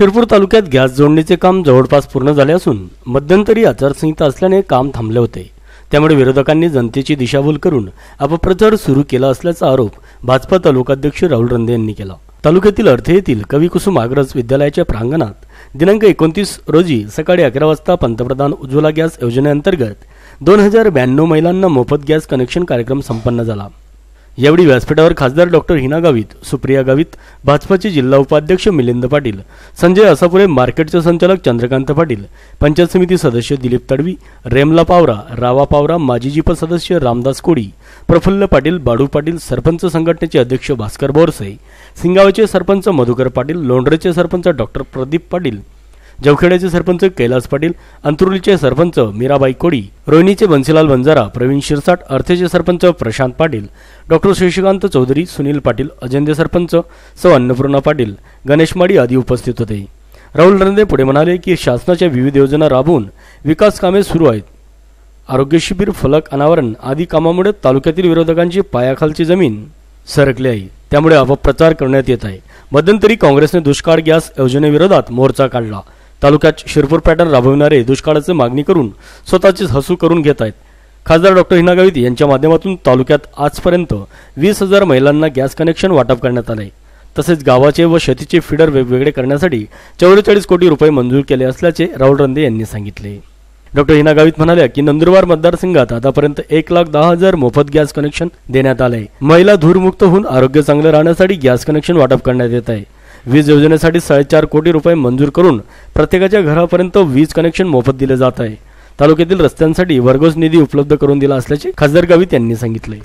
शिरपूर तालुक्यात गॅस जोडणीचे काम जवळपास पूर्ण झाले असून मध्यंतरी आचारसंहिता असल्याने काम थांबले होते. त्यामुळे विरोधकांनी जनतेची दिशाभूल करून अपप्रचार सुरू केला असल्याचा आरोप भाजपा तालुकाध्यक्ष राहुल रंदे यांनी केला. तालुक्यातील अर्थे येथील कविकुसुम आग्रज विद्यालयाच्या प्रांगणात दिनांक एकोणतीस रोजी सकाळी अकरा वाजता पंतप्रधान उज्ज्वला गॅस योजनेअंतर्गत दोन हजार ब्याण्णव महिलांना मोफत गॅस कनेक्शन कार्यक्रम संपन्न झाला. यावेळी व्यासपीठावर खासदार डॉक्टर हिना गावित सुप्रिया गावित भाजपाचे जिल्हा उपाध्यक्ष मिलिंद पाटील संजय असापुरे मार्केटचे संचालक चंद्रकांत पाटील पंचायत समिती सदस्य दिलीप तडवी रेमला पावरा रावा पावरा माजी जिप सदस्य रामदास कोडी प्रफुल्ल पाटील बाडू पाटील सरपंच संघटनेचे अध्यक्ष भास्कर बोरसे सिंगावचे सरपंच मधुकर पाटील लोंढरेचे सरपंच डॉक्टर प्रदीप पाटील जवखेड्याचे सरपंच कैलास पाटील अंतुर्लीचे सरपंच मीराबाई कोडी रोहिणीचे बन्सीलाल बंजारा प्रवीण शिरसाट अर्थेचे सरपंच प्रशांत पाटील डॉक्टर शशिकांत चौधरी सुनील पाटील अजेंदे सरपंच सौ अन्नपूर्णा पाटील गणेश माडी आदी उपस्थित होते. राहुल रंदे पुढे म्हणाले की शासनाच्या विविध योजना राबवून विकास कामे सुरू आहेत. आरोग्य शिबिर फलक अनावरण आदी कामामुळे तालुक्यातील विरोधकांची पायाखालची जमीन सरकली आहे. त्यामुळे अपप्रचार करण्यात येत आहे. मध्यंतरी काँग्रेसने दुष्काळ गॅस योजनेविरोधात मोर्चा काढला. तालुक्यात शिरपूर पॅटर्न राबविणारे दुष्काळाची मागणी करून स्वतःचीच हसू करून घेत आहेत. खासदार डॉक्टर हिना गावित यांच्या माध्यमातून तालुक्यात आजपर्यंत वीस हजार महिलांना गॅस कनेक्शन वाटप करण्यात आले तसेच गावाचे व शेतीचे फिडर वेगवेगळे करण्यासाठी चौवेचाळीस कोटी रुपये मंजूर केले असल्याचे राहुल रंदे यांनी सांगितले. डॉक्टर हिना गावित म्हणाल्या की नंदुरबार मतदारसंघात आतापर्यंत एक लाख दहा हजार मोफत गॅस कनेक्शन देण्यात आले महिला धूरमुक्त होऊन आरोग्य चांगलं राहण्यासाठी गॅस कनेक्शन वाटप करण्यात येत आहे. वीज योजनेसाठी साडेचार कोटी रुपये मंजूर करून प्रत्येकाच्या घरापर्यंत वीज कनेक्शन मोफत दिले जात आहे. तालुक्यातील रस्त्यांसाठी वर्गोस निधी उपलब्ध करून दिला असल्याचे खासदार गावित यांनी सांगितले